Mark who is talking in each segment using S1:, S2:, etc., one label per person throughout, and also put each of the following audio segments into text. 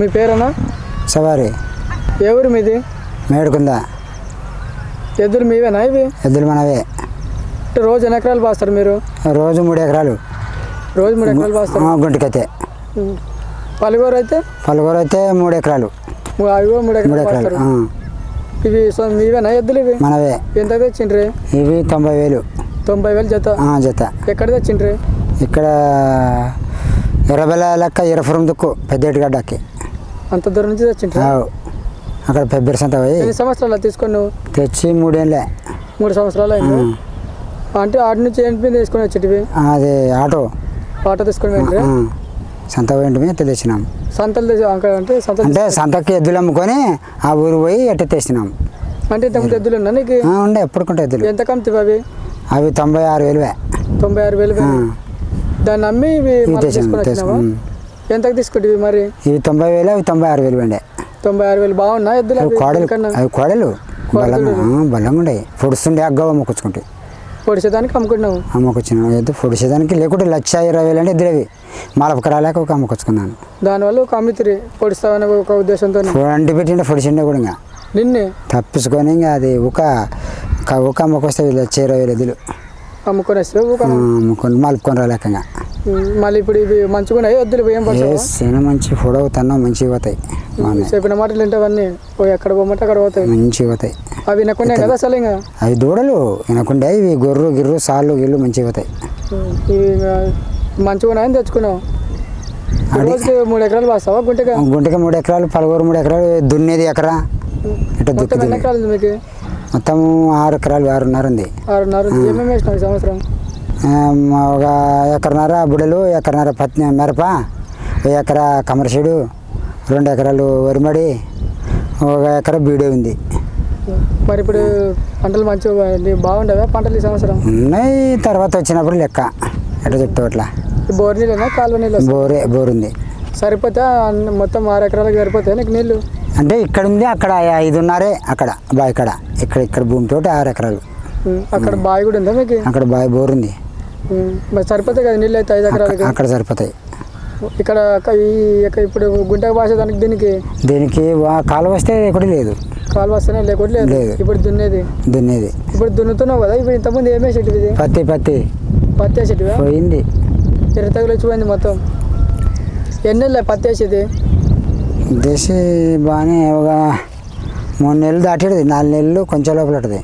S1: మీ పేరేనా?
S2: సవారి.
S1: ఊరు మీది?
S2: మేడుకుందా
S1: ఎద్దులు మీవేనా ఇవి?
S2: ఎద్దులు మనవే.
S1: అంటే రోజు ఎన్ని ఎకరాలు పాస్తారు మీరు?
S2: రోజు మూడు ఎకరాలు.
S1: రోజు మూడు ఎకరాలు పాస్తారు?
S2: గుంటకైతే.
S1: పలుగూరు అయితే?
S2: పలుగురు అయితే మూడు ఎకరాలు.
S1: అవి కూడా మూడు
S2: మూడు
S1: ఎకరాలు
S2: ఎకరాలు
S1: పాస్తారు.
S2: ఆ,
S1: ఇవి సో మీవేనా ఎద్దులు ఇవి?
S2: మనవే.
S1: ఎంత తెచ్చిండ్రి?
S2: ఇవి తొంభై వేలు.
S1: తొంభై వేలు జత?
S2: ఆ, జత.
S1: ఎక్కడ తెచ్చిండ్రి?
S2: ఇక్కడ ఎర్రబెల్ల లెక్క ఎర్రపురం దుక్కు పెద్దటిగడ్డకి
S1: అంత దూరం నుంచి తెచ్చిండ్రి?
S2: ఆవు. అక్కడ పెబ్బరి సంత పోయి
S1: ఎన్ని సంవత్సరాలు తీసుకొని నువ్వు?
S2: తెచ్చి మూడేళ్ళే.
S1: మూడు సంవత్సరాలు అయింది? అంటే ఆటి నుంచి ఏంటి మీద తీసుకొని వచ్చేటివి?
S2: అది ఆటో.
S1: ఆటో తీసుకొని వెళ్ళి
S2: సంత పోయింటి తెచ్చినాం.
S1: సంతలు తెచ్చి అక్కడ అంటే సంతలు
S2: అంటే సంతకి ఎద్దులు అమ్ముకొని ఆ ఊరు పోయి ఎట్ట తెచ్చినాం.
S1: అంటే ఇంతకుముందు ఎద్దులు ఉన్నా నీకు?
S2: ఉండే ఎప్పుడుకుంటే ఎద్దులు.
S1: ఎంత కమ్మితివి అవి?
S2: అవి తొంభై ఆరు వేలువే.
S1: తొంభై ఆరు వేలు
S2: ఆ,
S1: పోయినాయి. దాన్ని అమ్మి తీసుకొని వచ్చినావా? ఎంతకు తీసుకుంటివి మరి?
S2: ఇవి తొంభై వేలు అవి తొంభై ఆరు వేలు ఉండే
S1: తొంభై ఆరు వేలు బాగున్నా ఎద్దులు
S2: అవి? కోడలు అవి కోడలు. బలంగా ఉండే. పొడుస్తుండే అగ్గవ అమ్ముకొచ్చుకుంటే.
S1: పొడిచేదానికి అమ్ముకున్నావు
S2: అమ్ముకొచ్చిన ఎద్దు పొడిచేదానికి లేకుంటే లక్ష ఇరవై వేలు అంటే ఎద్దులవి. మలపక రాలేక ఒక అమ్ముకొచ్చుకున్నాను.
S1: దానివల్ల ఒక అమ్మితిరి. పొడిస్తావనే ఒక ఉద్దేశంతో
S2: అంటి పెట్టిండే పొడిచిండే కూడా ఇంకా.
S1: నిన్నే?
S2: తప్పించుకొని ఇంకా అది ఒక ఒక- అమ్మకొస్తే లక్ష ఇరవై వేలు ఎద్దులు.
S1: అమ్ముకొని వస్తే
S2: అమ్ముకొని మలుపుకొని రాలేక ఇంకా.
S1: మళ్ళీ ఇప్పుడు ఇవి మంచిగా ఉన్నాయి ఎద్దులు ఏం
S2: శన మంచి పొడవు తన్న మంచిగా పోతాయి
S1: చెప్పిన మాటలు వింటావన్నీ పోయి ఎక్కడ పోమంటే అక్కడ పోతాయి.
S2: మంచిగా పోతాయి.
S1: అవి వినకుండా కదా అసలు ఇంకా?
S2: అవి దూడలు వినకుండా ఇవి గొర్రు గిర్రు సాళ్ళు గిర్రు మంచిగా పోతాయి.
S1: ఇవి మంచిగా ఉన్నాయని తెచ్చుకున్నావు. రోజుకి మూడు ఎకరాలు పాస్తావా గుంటగా?
S2: గుంటకి మూడు ఎకరాలు పలుగురు మూడు ఎకరాలు దున్నేది ఎకరా? ఇట్లా దుక్కుతుంది.
S1: మీకు?
S2: మొత్తం ఆరు ఎకరాలు ఆరున్నర ఉంది.
S1: ఆరున్నర. ఏమేమి వేసినావు సంవత్సరం?
S2: ఒక ఎకరన్నర బుడలు ఎకరన్నర పత్తి మిరప ఒక ఎకరా కమరసీడు రెండు ఎకరాలు వరిమడి ఒక ఎకరా బీడే ఉంది.
S1: మరి ఇప్పుడు పంటలు మంచిగా బాగుండవా పంటలు ఈ సంవత్సరం?
S2: ఉన్నాయి తర్వాత వచ్చినప్పుడు లెక్క. ఎట్లా చెప్తావు అట్లా?
S1: బోర్ నీళ్ళనా కాలువ నీళ్ళు?
S2: బోరే బోర్ ఉంది.
S1: సరిపోతే మొత్తం ఆరు ఎకరాలకు సరిపోతాయి నీకు నీళ్ళు?
S2: అంటే ఇక్కడ ఉంది అక్కడ ఐదున్నరే అక్కడ బావి ఇక్కడ ఇక్కడ ఇక్కడ భూమితోటి ఆరు ఎకరాలు.
S1: అక్కడ బావి కూడా ఉందా మీకు?
S2: అక్కడ బావి బోర్ ఉంది.
S1: మరి సరిపోతాయి కదా నీళ్ళు అయితే ఐదు ఎకరాలకి?
S2: అక్కడ సరిపోతాయి.
S1: ఇక్కడ ఇప్పుడు గుంటకు పాసేదానికి దీనికి?
S2: దీనికి వా- కాలువ వస్తే ఒకటి లేదు.
S1: కాలు వస్తేనే లేకపోతే లేదు?
S2: లేదు.
S1: ఇప్పుడు దున్నేది?
S2: దున్నేది.
S1: ఇప్పుడు దున్నుతున్నావు కదా ఇప్పుడు ఇంతకుముందు ఏమే చెట్టు ఇది?
S2: పత్తి పత్తి.
S1: పత్తి వేసేటివా?
S2: పోయింది.
S1: ఎర్ర తగులు వచ్చిపోయింది మొత్తం. ఎన్ని నెలలు పత్తి వేసేది?
S2: దేశీ బాగానే ఒక మూడు నెలలు దాటేది. నాలుగు నెలలు కొంచెం లోపల ఉంటుంది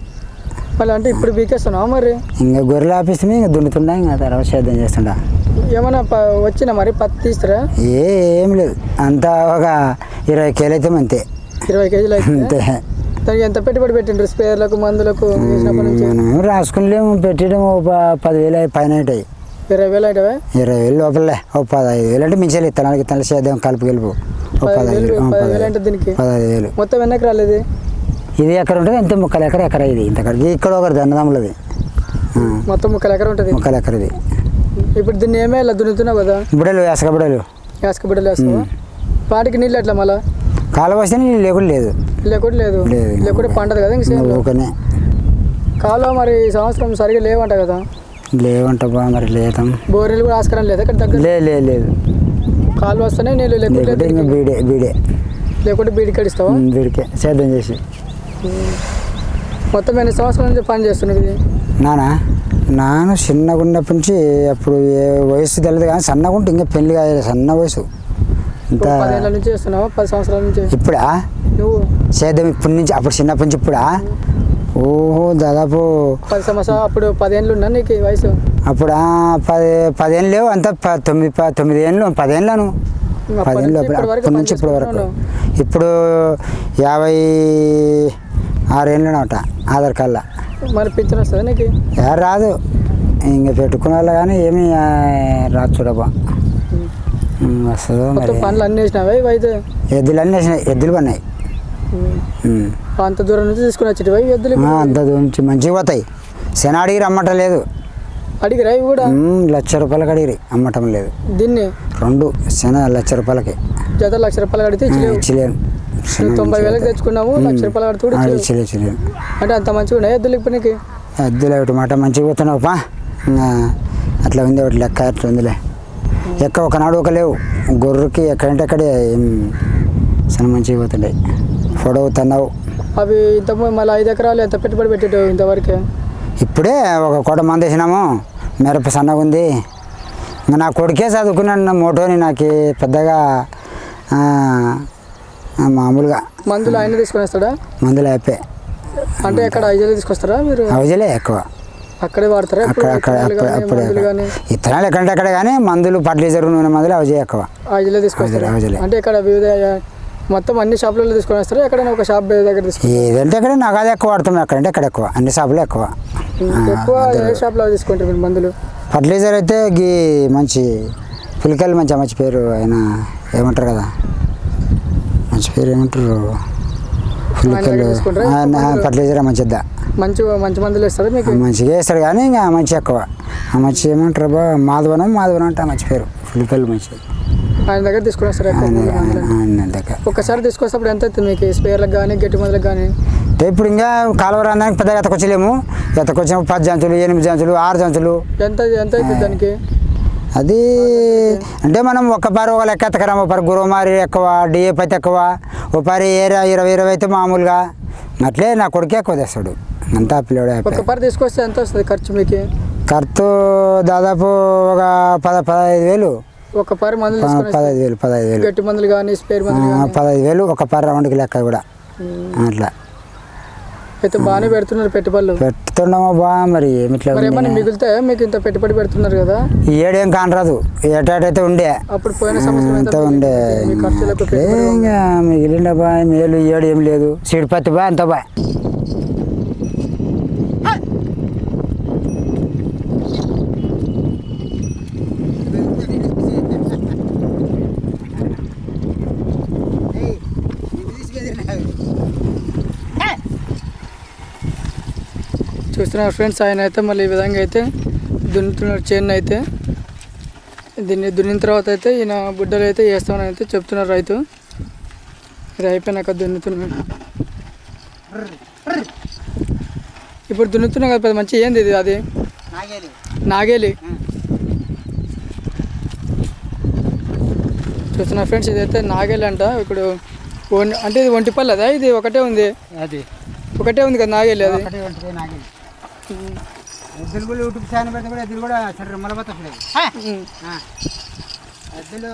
S1: మళ్ళీ అంటే ఇప్పుడు బీకేస్తున్నావా మరి?
S2: ఇంకా గొర్రెలు ఆపిస్తే ఇంకా దున్నుతుండా ఇంకా తర్వాత సేద్యం చేస్తుండా.
S1: ఏమైనా వచ్చినా మరి పత్తి తీస్తారా
S2: ఏ ఏం లేదు. అంతా ఒక ఇరవై కేలు అయితే అంతే.
S1: ఇరవై కేజీలు అయితే?
S2: అంతే.
S1: దానికి ఎంత పెట్టుబడి పెట్టిండ్రు స్పేర్లకు మందులకు?
S2: మనం రాసుకునిలేము. పెట్టడం ఒక పదివేలు పైన ఉంటాయి
S1: ఇరవై వేలు అయితే
S2: ఇరవై వేలు లోపలే. ఒక పదహైదు వేలు అంటే మించాలి ఇత్తనాలకి ఇత్తనాలు సేద్యం కలుపు గెలుపు పదహైదు
S1: పదివేలు
S2: పదహైదు
S1: అంటే దీనికి?
S2: పదహైదు వేలు.
S1: మొత్తం ఎన్ని ఎకరాలు ఇది?
S2: ఇది ఎక్కడ ఉంటుంది ఎంత ముక్కలు ఎకర ఎకర ఇది ఇంత ఇక్కడ ఒకటి దండదమ్ములది.
S1: మొత్తం ముక్కలు ఎకరం ఉంటుంది.
S2: ముక్కలు ఎకరది.
S1: ఇప్పుడు దీన్ని ఏమే ఇలా దున్నుతున్నావు కదా?
S2: బుడలు వేసక బుడలు.
S1: యాసక బిడ్డలు వేస్తావా? వాటికి నీళ్ళు ఎట్లా మళ్ళా?
S2: కాలువ వస్తే నీళ్ళు లేకుండా లేదు.
S1: లేకుంటే లేదు.
S2: లేదు.
S1: లేకుంటే పంటది కదా ఇంక సేమ్
S2: ఊకనే.
S1: కాలువ మరి సంవత్సరం సరిగా లేవంట కదా?
S2: లేవంట బా మరి లేదాం.
S1: బోరెలు కూడా ఆస్కారం లేదు ఇక్కడ దగ్గర?
S2: లే లే లేదు.
S1: కాలువ వస్తేనే నీళ్ళు
S2: ఇంకా బీడే బీడే.
S1: లేకుంటే బీడి కడిస్తావా
S2: ఉమ్, వీడికే సేద్యం చేసి.
S1: మొత్తం ఎన్ని సంవత్సరాల నుంచి పని చేస్తున్నావు ఇది?
S2: నానా నాన్న చిన్నగా ఉన్నప్పటి నుంచి అప్పుడు ఏ వయసు తెలియదు కానీ సన్నగా ఉంటే ఇంకా పెళ్ళి కాలేదు సన్న వయసు. ఇంత
S1: పదేళ్ళ నుంచి చేస్తున్నావా? పది సంవత్సరాల నుంచి?
S2: ఇప్పుడా?
S1: నువ్వు?
S2: సేద్యం ఇప్పటి నుంచి అప్పుడు చిన్నప్పటి నుంచి ఇప్పుడా? ఓహో దాదాపు
S1: పది సంవత్సరాలు అప్పుడు పదేళ్ళు ఉన్నా నీకు ఈ వయసు?
S2: అప్పుడు ఆ పది పదేళ్ళు లేవు అంత ప- తొమ్మిది ప- తొమ్మిది ఏళ్ళు పదేళ్ళను
S1: అప్పటి
S2: పదేళ్ళు
S1: నుంచి
S2: అప్పుడు
S1: ఇప్పటి వరకు
S2: అప్పటి నుంచి ఇప్పటి వరకు. ఇప్పుడు యాభై ఆరేళ్ళు అనమాట ఆధార్ కార్డులో.
S1: మరి పింఛన్ వస్తుంది నీకు?
S2: రాదు. ఇంక పెట్టుకునే వాళ్ళు కానీ ఏమి రాదు చూడబా వస్తుందో మరి.
S1: పనులు అన్నీ వేసినావా ఇవి అయితే?
S2: ఎద్దులు అన్నీ వేసినాయి ఎద్దులు.
S1: ఉమ్. అంత దూరం నుంచి తీసుకుని వచ్చేటివా ఈ ఎద్దులు
S2: అంత దూరం నుంచి మంచిగా పోతాయి. శనాడికి రమ్మటం లేదు.
S1: అడిగిరా ఇవి కూడా?
S2: లక్ష రూపాయలకి అడిగిరి అమ్మటం లేదు.
S1: దీన్ని?
S2: రెండు శన లక్ష రూపాయలకి.
S1: జత లక్ష రూపాయలు ఇచ్చలేవు.
S2: ఇచ్చలేను శన
S1: తొంభై వేలకు
S2: పోతాయి.
S1: తెచ్చుకున్నావు లక్ష రూపాయలు కడితే కూడా
S2: ఆ,
S1: ఇచ్చలేవు.
S2: ఇచ్చలే ఇచ్చలేను
S1: అంటే అంత మంచిగా ఉన్నాయి ఎద్దులు ఇప్పుడు నీకు?
S2: ఎద్దులు ఒకటి మాట మంచిగా పోతున్నావు పా. అట్లా ఉంది ఒకటి లెక్క అట్లా ఉందిలే. ఎక్క ఒకనాడు ఒక లేవు. గొర్రెకి ఎక్కడంటే అక్కడే చాలా మంచిగా పోతుండే. పొడవు తన్నావు.
S1: అవి ఇంత మళ్ళీ ఐదు ఎకరాలు ఎంత పెట్టుబడి పెట్టేటో ఇంతవరకే?
S2: ఇప్పుడే ఒక కోట మంది వేసినాము మిరప సన్నగా ఉంది. నా కొడుకే చదువుకున్నాను మోటోని నాకు పెద్దగా మామూలుగా.
S1: మందులు ఆయన తీసుకొని వస్తాడా
S2: మందులు అయిపోయి
S1: అంటే ఎక్కడ ఐదు తీసుకొస్తారా మీరు?
S2: అవజలే ఎక్కువ.
S1: అక్కడే వాడతారా?
S2: అక్కడ అక్కడ
S1: విత్తనాలు
S2: అప్పుడు
S1: కానీ, మందులు కానీ?
S2: ఇత్తనాలు ఎక్కడంటే అక్కడ కానీ మందులు ఫర్టిలైజర్ నూనె మందులు అవజే ఎక్కువ.
S1: ఐదులో తీసుకొస్తారా?
S2: ఐదులే.
S1: అంటే ఇక్కడ వివిధ మొత్తం అన్ని షాపులలో తీసుకొని వస్తారా ఎక్కడైనా ఒక షాప్ దగ్గర తీసుకొని
S2: ఏదంటే అక్కడ నాకు అది ఎక్కువ వాడతాం ఎక్కడంటే అక్కడ ఎక్కువ. అన్ని షాపులు ఎక్కువ.
S1: ఎక్కువ ఏ షాప్లో తీసుకుంటారు మీరు మందులు?
S2: ఫర్టిలైజర్ అయితే గీ మంచి పులికలు మంచి మంచి పేరు ఆయన ఏమంటారు కదా? మంచి పేరు ఏమంటారు? పులికలు? ఫర్టిలైజర్ మంచిద్దా
S1: మంచి మంచి మందులు ఇస్తారా మీకు?
S2: మంచిగా వేస్తాడు కానీ ఇంకా మంచి ఎక్కువ. ఆ మంచి ఏమంటారు బా మాధవనం మాధవనం అంటే మంచి పేరు. పులికలు మంచి.
S1: ఆయన దగ్గర తీసుకొని వస్తారా ఎక్కువ
S2: ఆయన
S1: మందులు?
S2: ఆయన దగ్గర.
S1: ఒక్కసారి తీసుకొచ్చినప్పుడు ఎంత అవుతుంది మీకు? స్పేర్లకు కానీ గట్టి మందులకు కానీ
S2: అంటే ఇప్పుడు ఇంకా కాలువ రాందానికి పెద్దగా ఎతకొచ్చలేము. ఎతకొచ్చినప్పుడు పది జంతువులు ఎనిమిది జంతువులు ఆరు జంతువులు.
S1: ఎంత ఎంత అవుతుంది దానికి?
S2: అది అంటే మనం ఒక్క పారి ఒక లెక్క ఎత్తకరాము ఒక పారి గురుమారి ఎక్కువ డిఏపి అయితే ఎక్కువ ఒక పారి ఏరా ఇరవై ఇరవై అయితే మామూలుగా. అట్లే నా కొడుకే ఎక్కువ తెస్తాడు అంతా పిల్లడు
S1: ఒక పర్ తీసుకొస్తే ఎంత వస్తుంది ఖర్చు మీకు?
S2: ఖర్చు దాదాపు ఒక పద పదహైదు వేలు.
S1: ఒక పర్ మందులు
S2: పదహైదు వేలు పదహైదు వేలు.
S1: గట్టి మందులు కానీ స్పేర్
S2: ఆ,
S1: మందులు కానీ
S2: పదహైదు వేలు ఒక పర్ రౌండ్కి లెక్క కూడా. అట్లా.
S1: అయితే బాగానే పెడుతున్నారు పెట్టుబడులు.
S2: పెడుతున్నామో బా మరి ఏమిట్లా
S1: ఏమన్నా? మిగులుతాయా మీకు ఇంత పెట్టుబడి పెడుతున్నారు కదా.
S2: ఈ ఏడేం కానరాదు ఏటాటైతే ఉండే.
S1: అప్పుడు పోయిన సంవత్సరం
S2: ఉండే.
S1: మిగిలింది? మీ ఖర్చులకు
S2: అట్లే
S1: పెట్టుబడి
S2: ఇంకా మిగిలిండ బా మేలు ఈ ఏడు ఏం లేదు. సీడ్ పత్తి బా అంత బా.
S1: చూస్తున్నారు ఫ్రెండ్స్. ఆయన అయితే మళ్ళీ ఈ విధంగా అయితే దున్నుతున్నారు చేను అయితే దీన్ని దున్నిన తర్వాత అయితే ఈయన బుడ్డలు అయితే వేస్తామని అయితే చెప్తున్నారు రైతు. ఇది అయిపోయినాక దున్నుతున్నాడు. ఇప్పుడు దున్నుతున్నాం కదా పెద్ద మంచి ఏంది ఇది? అది నాగేలి. చూస్తున్నా ఫ్రెండ్స్ ఇదైతే నాగేలి అంట. ఇప్పుడు అంటే ఇది ఒంటిపల్లి అదా ఇది ఒకటే ఉంది.
S2: అది.
S1: ఒకటే ఉంది కదా నాగేలి అది.
S2: ఎద్దులు కూడా యూట్యూబ్ ఛానల్ పెడితే కూడా ఎద్దులు కూడా సరే మొలబత్త
S1: ఉమ్.
S2: ఎద్దులు